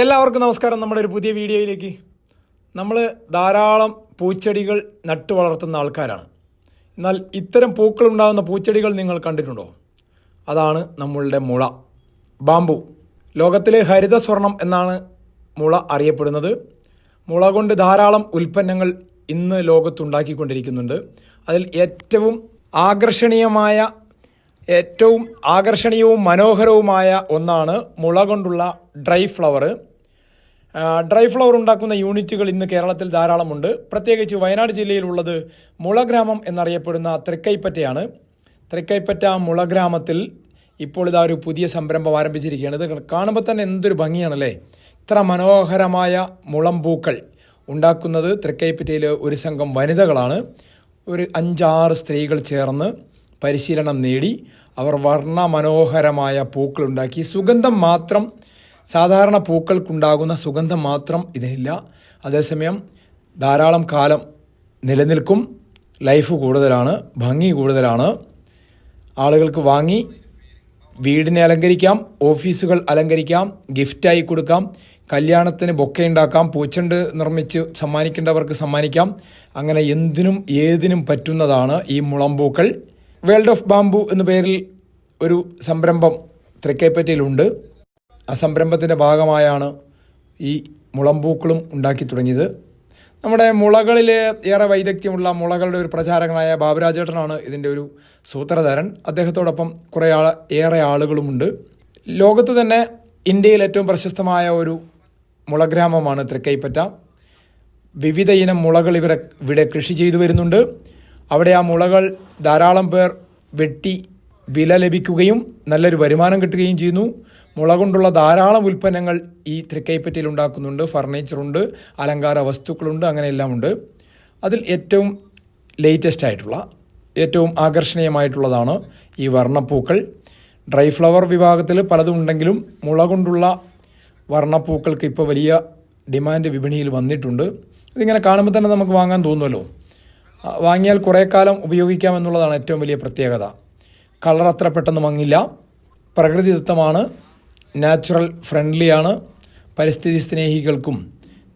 എല്ലാവർക്കും നമസ്കാരം. നമ്മുടെ ഒരു പുതിയ വീഡിയോയിലേക്ക്. നമ്മൾ ധാരാളം പൂച്ചെടികൾ നട്ടു വളർത്തുന്ന ആൾക്കാരാണ്. എന്നാൽ ഇത്തരം പൂക്കളുണ്ടാകുന്ന പൂച്ചെടികൾ നിങ്ങൾ കണ്ടിട്ടുണ്ടോ? അതാണ് നമ്മളുടെ മുള. ബാമ്പു ലോകത്തിലെ ഹരിത സ്വർണം എന്നാണ് മുള അറിയപ്പെടുന്നത്. മുള കൊണ്ട് ധാരാളം ഉൽപ്പന്നങ്ങൾ ഇന്ന് ലോകത്തുണ്ടാക്കിക്കൊണ്ടിരിക്കുന്നുണ്ട്. അതിൽ ഏറ്റവും ആകർഷണീയമായ ഏറ്റവും ആകർഷണീയവും മനോഹരവുമായ ഒന്നാണ് മുള കൊണ്ടുള്ള ഡ്രൈ ഫ്ലവർ ഡ്രൈ ഫ്ലവർ ഉണ്ടാക്കുന്ന യൂണിറ്റുകൾ ഇന്ന് കേരളത്തിൽ ധാരാളമുണ്ട്. പ്രത്യേകിച്ച് വയനാട് ജില്ലയിലുള്ളത് മുളഗ്രാമം എന്നറിയപ്പെടുന്ന തൃക്കൈപ്പറ്റയാണ്. തൃക്കൈപ്പറ്റ മുളഗ്രാമത്തിൽ ഇപ്പോൾ ഇതാ ഒരു പുതിയ സംരംഭം ആരംഭിച്ചിരിക്കുകയാണ്. ഇത് കാണുമ്പോൾ തന്നെ എന്തൊരു ഭംഗിയാണല്ലേ? ഇത്ര മനോഹരമായ മുളം പൂക്കൾ ഉണ്ടാക്കുന്നത് തൃക്കൈപ്പറ്റയിലെ ഒരു സംഘം വനിതകളാണ്. ഒരു അഞ്ചാറ് സ്ത്രീകൾ ചേർന്ന് പരിശീലനം നേടി. അവർ വർണ മനോഹരമായ പൂക്കളുണ്ടാക്കി സുഗന്ധം മാത്രം സാധാരണ പൂക്കൾക്കുണ്ടാകുന്ന സുഗന്ധം മാത്രം ഇതിനില്ല. അതേസമയം ധാരാളം കാലം നിലനിൽക്കും. ലൈഫ് കൂടുതലാണ് ഭംഗി കൂടുതലാണ്. ആളുകൾക്ക് വാങ്ങി വീടിനെ അലങ്കരിക്കാം ഓഫീസുകൾ അലങ്കരിക്കാം ഗിഫ്റ്റായി കൊടുക്കാം കല്യാണത്തിന് ബൊക്കെ ഉണ്ടാക്കാം പൂച്ചണ്ട് നിർമ്മിച്ച് സമ്മാനിക്കേണ്ടവർക്ക് സമ്മാനിക്കാം. അങ്ങനെ എന്തിനും ഏതിനും പറ്റുന്നതാണ് ഈ മുളമ്പൂക്കൾ. വേൾഡ് ഓഫ് ബാംബു എന്ന പേരിൽ ഒരു സംരംഭം തൃക്കൈപ്പറ്റയിലുണ്ട്. ആ സംരംഭത്തിന്റെ ഭാഗമായാണ് ഈ മുളമ്പൂക്കളും ഉണ്ടാക്കി തുടങ്ങിയത്. നമ്മുടെ മുളകളിൽ ഏറെ വൈദഗ്ധ്യമുള്ള മുളകളുടെ ഒരു പ്രചാരകനായ ബാബുരാജേട്ടനാണ് ഇതിന്റെ ഒരു സൂത്രധാരൻ. അദ്ദേഹത്തോടൊപ്പം കുറേ ആൾ ഏറെ ആളുകളുമുണ്ട്. ലോകത്ത് തന്നെ ഇന്ത്യയിൽ ഏറ്റവും പ്രശസ്തമായ ഒരു മുളഗ്രാമമാണ് തൃക്കൈപ്പറ്റ. വിവിധ ഇനം മുളകൾ ഇവരെ ഇവിടെ കൃഷി ചെയ്തു വരുന്നുണ്ട്. അവിടെ ആ മുളകൾ ധാരാളം പേർ വെട്ടി വില ലഭിക്കുകയും നല്ലൊരു വരുമാനം കിട്ടുകയും ചെയ്യുന്നു. മുള കൊണ്ടുള്ള ധാരാളം ഉൽപ്പന്നങ്ങൾ ഈ തൃക്കൈപ്പറ്റയിൽ ഉണ്ടാക്കുന്നുണ്ട്. ഫർണിച്ചറുണ്ട് അലങ്കാര വസ്തുക്കളുണ്ട് അങ്ങനെയെല്ലാം ഉണ്ട്. അതിൽ ഏറ്റവും ലേറ്റസ്റ്റ് ആയിട്ടുള്ള ഏറ്റവും ആകർഷണീയമായിട്ടുള്ളതാണ് ഈ വർണപ്പൂക്കൾ. ഡ്രൈ ഫ്ലവർ വിഭാഗത്തിൽ പലതും ഉണ്ടെങ്കിലും മുള കൊണ്ടുള്ള വർണപ്പൂക്കൾക്ക് ഇപ്പോൾ വലിയ ഡിമാൻഡ് വിപണിയിൽ വന്നിട്ടുണ്ട്. ഇതിങ്ങനെ കാണുമ്പോൾ തന്നെ നമുക്ക് വാങ്ങാൻ തോന്നുമല്ലോ. വാങ്ങിയാൽ കുറേ കാലം ഉപയോഗിക്കാമെന്നുള്ളതാണ് ഏറ്റവും വലിയ പ്രത്യേകത. കളർ അത്ര പെട്ടെന്ന് മങ്ങില്ല. പ്രകൃതിദത്തമാണ് നാച്ചുറൽ ഫ്രണ്ട്ലിയാണ് പരിസ്ഥിതി സ്നേഹികൾക്കും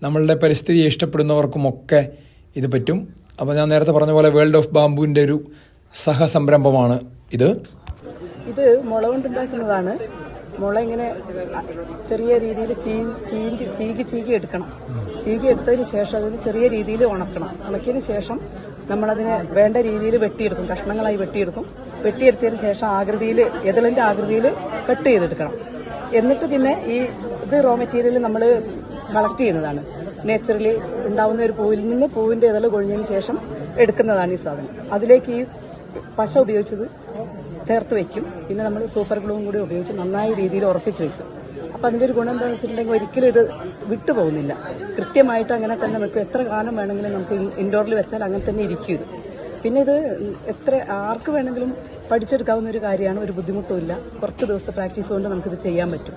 നമ്മളുടെ പരിസ്ഥിതിയെ ഇഷ്ടപ്പെടുന്നവർക്കുമൊക്കെ ഇത് പറ്റും. അപ്പോൾ ഞാൻ നേരത്തെ പറഞ്ഞ പോലെ വേൾഡ് ഓഫ് ബാംബുവിന്റെ ഒരു സഹസംരംഭമാണ് ഇത്. ഇത് മുള കൊണ്ടുണ്ടാക്കുന്നതാണ്. മുള ഇങ്ങനെ ചെറിയ രീതിയിൽ ചീന്തി ചീകി ചീകി എടുക്കണം. ചീകി എടുത്തതിന് ശേഷം അതിന് ചെറിയ രീതിയിൽ ഉണക്കണം. ഉണക്കിയതിന് ശേഷം നമ്മളതിനെ വേണ്ട രീതിയിൽ വെട്ടിയെടുക്കും. കഷ്ണങ്ങളായി വെട്ടിയെടുക്കും. വെട്ടിയെടുത്തതിന് ശേഷം ആകൃതിയിൽ എതിളിന്റെ ആകൃതിയിൽ കട്ട് ചെയ്തെടുക്കണം. എന്നിട്ട് പിന്നെ ഈ ഇത് റോ മെറ്റീരിയൽ നമ്മൾ കളക്ട് ചെയ്യുന്നതാണ്. നേച്ചുറലി ഉണ്ടാവുന്ന ഒരു പൂവിൽ നിന്ന് പൂവിന്റെ ഇതൾ കൊഴിഞ്ഞതിന് ശേഷം എടുക്കുന്നതാണ് ഈ സാധനം. അതിലേക്ക് ഈ പശ ഉപയോഗിച്ചത് ചേർത്ത് വെക്കും. പിന്നെ നമ്മൾ സൂപ്പർ ഗ്ലൂവും കൂടി ഉപയോഗിച്ച് നന്നായ രീതിയിൽ ഉറപ്പിച്ച് വെക്കും. അപ്പം അതിന്റെ ഒരു ഗുണം എന്താണെന്ന് വെച്ചിട്ടുണ്ടെങ്കിൽ ഒരിക്കലും ഇത് വിട്ടുപോകുന്നില്ല കൃത്യമായിട്ട് അങ്ങനെ തന്നെ നമുക്ക് എത്ര കാലം വേണമെങ്കിലും നമുക്ക് ഇൻഡോറിൽ വെച്ചാൽ അങ്ങനെ തന്നെ ഇരിക്കും ഇത്. പിന്നെ ഇത് എത്ര ആർക്ക് വേണമെങ്കിലും പഠിച്ചെടുക്കാവുന്ന ഒരു കാര്യമാണ് ഒരു ബുദ്ധിമുട്ടുമില്ല കുറച്ച് ദിവസത്തെ പ്രാക്ടീസ് കൊണ്ട് നമുക്കിത് ചെയ്യാൻ പറ്റും.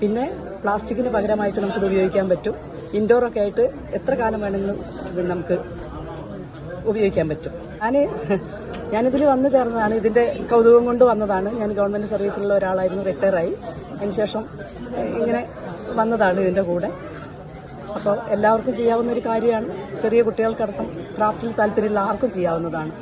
പിന്നെ പ്ലാസ്റ്റിക്കിന് പകരമായിട്ട് നമുക്കിത് ഉപയോഗിക്കാൻ പറ്റും. ഇൻഡോറൊക്കെ ആയിട്ട് എത്ര കാലം വേണമെങ്കിലും നമുക്ക് ഉപയോഗിക്കാൻ പറ്റും. ഞാൻ ഞാനിതിൽ വന്നു ചേർന്നതാണ്. ഇതിന്റെ കൗതുകം കൊണ്ട് വന്നതാണ്. ഞാൻ ഗവൺമെന്റ് സർവീസിലുള്ള ഒരാളായിരുന്നു റിട്ടയറായി അതിനുശേഷം ഇങ്ങനെ വന്നതാണ് ഇതിന്റെ കൂടെ. അപ്പോൾ എല്ലാവർക്കും ചെയ്യാവുന്ന ഒരു കാര്യമാണ്. ചെറിയ കുട്ടികൾക്കടക്കം ക്രാഫ്റ്റിൽ താല്പര്യമുള്ള ആർക്കും ചെയ്യാവുന്നതാണ്.